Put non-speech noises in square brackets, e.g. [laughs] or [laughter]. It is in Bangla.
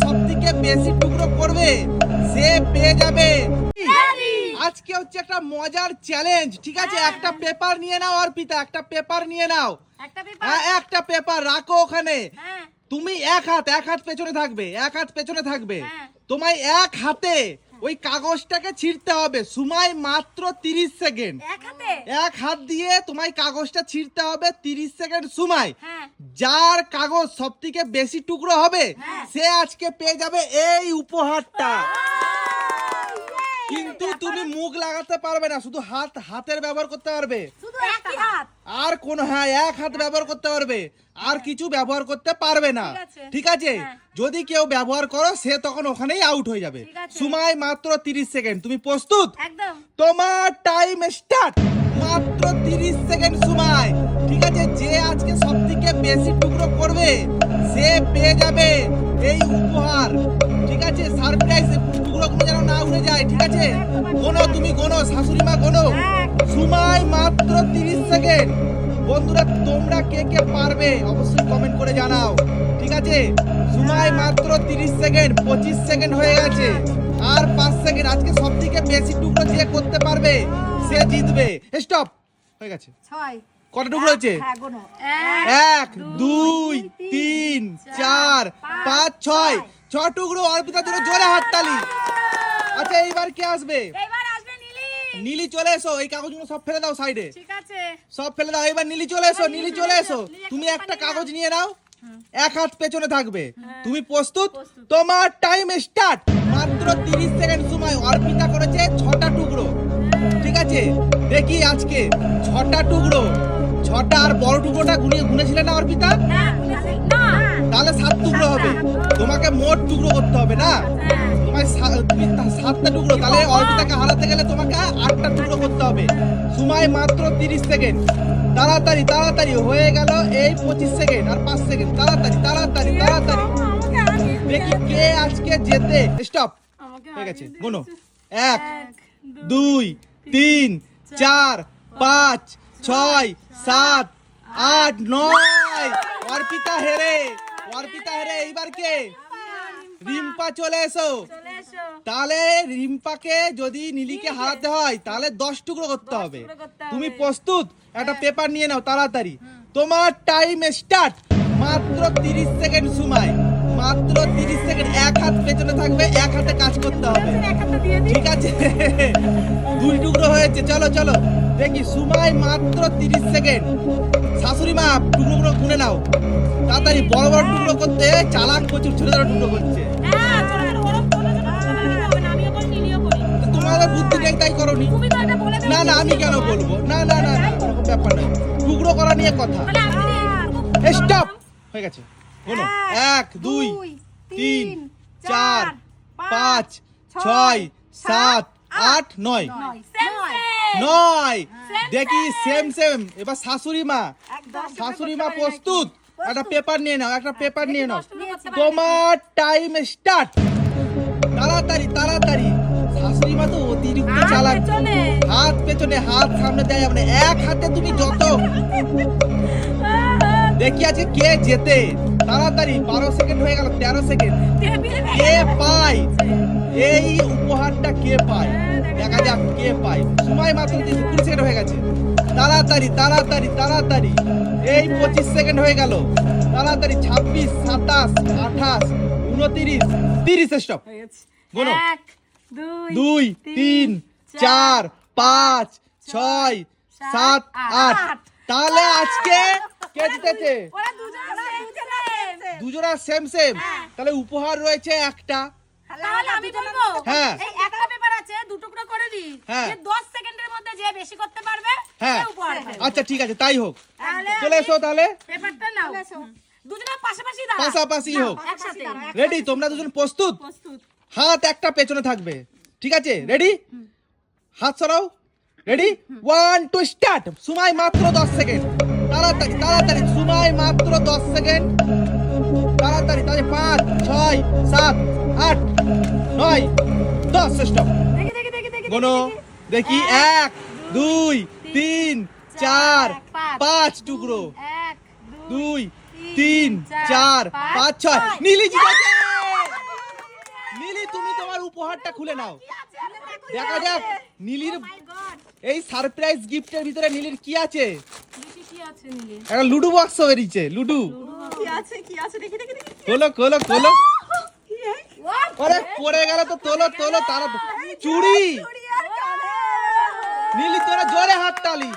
সব থেকে বেশি টুকরো করবে সে পেয়ে যাবে। আজকে হচ্ছে একটা মজার চ্যালেঞ্জ ঠিক আছে? একটা পেপার নিয়ে নাও অর্পিতা একটা পেপার নিয়ে নাও। একটা পেপার হ্যাঁ একটা পেপার রাখো ওখানে। হ্যাঁ। তুমি এক হাত এক হাত পেছনে থাকবে এক হাত পেছনে থাকবে। হ্যাঁ। তোমায় এক হাতে ওই কাগজটাকে ছিঁড়তে হবে। সময় মাত্র তিরিশ সেকেন্ড। এক হাত? দিয়ে তোমায় কাগজটা ছিঁড়তে হবে তিরিশ সেকেন্ড সময়। হ্যাঁ। যার কাগজ সব থেকে বেশি টুকরো হবে হ্যাঁ। সে আজকে পেয়ে যাবে এই উপহারটা। কিন্তু তুমি মুখ লাগাতে পারবে না শুধু হাত হাতের ব্যবহার করতে পারবে। শুধু একই হাত? আর কোন হ্যাঁ এক হাত ব্যবহার করতে পারবে আর কিছু ব্যবহার করতে পারবে না। ঠিক আছে। হ্যাঁ। যদি কেউ ব্যবহার করো সে তখন ওখানেই আউট হয়ে যাবে। সময় মাত্র তিরিশ সেকেন্ড। তুমি প্রস্তুত? তোমার টাইম স্টার্ট মাত্র তিরিশ সেকেন্ড সময়। ঠিক আছে? যে আজকে সব থেকে বেশি টুকরো করবে সে পেয়ে যাবে এই উপহার। যায় ঠিক আছে? গোনো তুমি গোনো শাশুড়ি মা গোনো। সময় মাত্র তিরিশ সেকেন্ড। বন্ধুরা তোমরা কে কে পারবে অবশ্যই কমেন্ট করে জানাও ঠিক আছে? সময় মাত্র তিরিশ সেকেন্ড পঁচিশ সেকেন্ড হয়ে গেছে। আর পাঁচ সেকেন্ড আজকে সব থেকে বেশি টুকরো যে করতে পারবে সে জিতবে। স্টপ হয়ে গেছে। ছয়। কটা টুকরো হয়েছে? হ্যাঁ এক দুই তিন চার পাঁচ ছয়। ছ টুকরো অর্পিতা জন্য জোরে হাততালি। আচ্ছা এইবার কে আসবে? এইবার আসবে নীলি। নীলি চলে এসো এই কাগজগুলো সব ফেলে দাও সাইডে। ঠিক আছে। সব ফেলে দাও এবার নীলি চলে এসো নীলি চলে এসো। তুমি একটা কাগজ নিয়ে নাও এক হাত পেছনে থাকবে। তুমি প্রস্তুত। তোমার টাইম স্টার্ট মাত্র তিরিশ সেকেন্ড সময় অর্পিতা করেছে ছটা টুকরো। ঠিক আছে? দেখি আজকে ছটা টুকরো। ছটা আর বড় টুকরোটা গুনিয়ে গুনেছিলে না অর্পিতা? না না। তাহলে সাত টুকরো হবে। তোমাকে মোট টুকরো করতে হবে না? হ্যাঁ। তোমায় তুমি সাতটা টুকরো তাহলে অর্পিতাকে হারাতে গেলে তোমাকে আটটা টুকরো করতে হবে। সময় মাত্র তিরিশ সেকেন্ড। তাড়াতাড়ি তাড়াতাড়ি হয়ে গেল এই পঁচিশ সেকেন্ড আর পাঁচ সেকেন্ড। তাড়াতাড়ি তাড়াতাড়ি তাড়াতাড়ি। দেখি কে আজকে জেতে। স্টপ। গেছে আগে গোনো। এক দুই তিন চার পাঁচ ছয় সাত আট নয়। অর্পিতা হেরে অর্পিতা হেরে এইবার কে? রিম্পা। চলে এসো। তাহলে রিম্পাকে যদি নীলিকে হারাতে হয় তাহলে দশ টুকরো করতে হবে। তুমি প্রস্তুত? একটা পেপার নিয়ে নাও তাড়াতাড়ি। তোমার টাইম স্টার্ট মাত্র তিরিশ সেকেন্ড সময়। মাত্র তিরিশ সেকেন্ড এক হাত পেছনে থাকবে এক হাতে কাজ করতে হবে। ঠিক আছে [laughs] দুই। টুকরো হয়েছে। চলো চলো। দেখি সময় মাত্র তিরিশ সেকেন্ড শাশুড়ি মা টুকরোগুলো গুনে নাও। তাড়াতাড়ি বড় বড় টুকরো করতে চালাক প্রচুর ছোট ছোট টুকরো করছে। হ্যাঁ না তোমাদের বুদ্ধি নেই তাই করনি। তুমি তো এটা বলে না না আমি কেন বলব না না না না ব্যাপার নয়। টুকরো করা নিয়ে কথা। স্টপ হয়ে। গেছে। বলো। এক দুই তিন চার পাঁচ ছয় সাত আট নয়। নয়। দেখি সেম সেম এবার শাশুড়ি মা। শাশুড়ি মা প্রস্তুত? একটা পেপার নিয়ে নাও একটা পেপার নিয়ে নাও। তোমার টাইম স্টার্ট তাড়াতাড়ি তাড়াতাড়ি। শাশুড়ি মা তো অতিরিক্ত হাত চালাক। হাত পেছনে হাত সামনে দেয়। যাবে এক হাতে তুমি যত। [laughs] দেখি আছে কে জেতে। তাড়াতাড়ি বারো সেকেন্ড হয়ে গেল তেরো সেকেন্ড কে পায় এই উপহারটা কে পায়? দেখা যাক কে পায়। সময় মাত্র তিরিশ কুড়ি সেকেন্ড হয়ে গেছে। তাড়াতাড়ি তাড়াতাড়ি তাড়াতাড়ি। এই পঁচিশ সেকেন্ড হয়ে গেল। তাড়াতাড়ি ছাব্বিশ সাতাশ আঠাশ উনতিরিশ তিরিশ স্টপ বলো। দুই তিন চার পাঁচ ছয় সাত আট। তাহলে আজকে কে জিতেছে। দুজনা সেম সেম। তাহলে উপহার রয়েছে একটা। তাহলে আমি বলব হ্যাঁ। এই একটা পেপার আছে দু টুকরো করে দিই। হ্যাঁ। যে 10 সেকেন্ডের মধ্যে যে বেশি করতে পারবে হ্যাঁ। সে উপহার আচ্ছা ঠিক আছে তাই হোক। চলে এসো তাহলে। পেপারটা নাও। দুজনের পাশাপাশি দাঁড়াও। পাশাপাশি হোক। একসাথে রেডি তোমরা দুজন প্রস্তুত? প্রস্তুত। হাত একটা পেছনে থাকবে। ঠিক আছে? রেডি হাত সরাও। রেডি ওয়ান টু স্টার্ট সময় মাত্র দশ সেকেন্ড। তাড়াতাড়ি তাড়াতাড়ি সময় মাত্র দশ সেকেন্ড। তাড়াতাড়ি তাড়াতাড়ি পাঁচ ছয় সাত আট নয় দশ দেখি গোনো দেখি এক দুই তিন চার পাঁচ। টুকরো। দুই তিন চার পাঁচ ছয়। নীলি জিতেছে! নীলি তুমি তোমার উপহারটা খুলে নাও। দেখা যাক নীলির এই সারপ্রাইজ গিফটের ভিতরে নীলির কি আছে? একটা লুডু বক্স বেরিয়েছে লুডু। কি আছে কি আছে? দেখি দেখি দেখি খোলো খোলো খোলো আরে পড়ে গেল তো তোলো তোলো তারা চুড়ি। নীলি তোরা জোরে হাত তালি।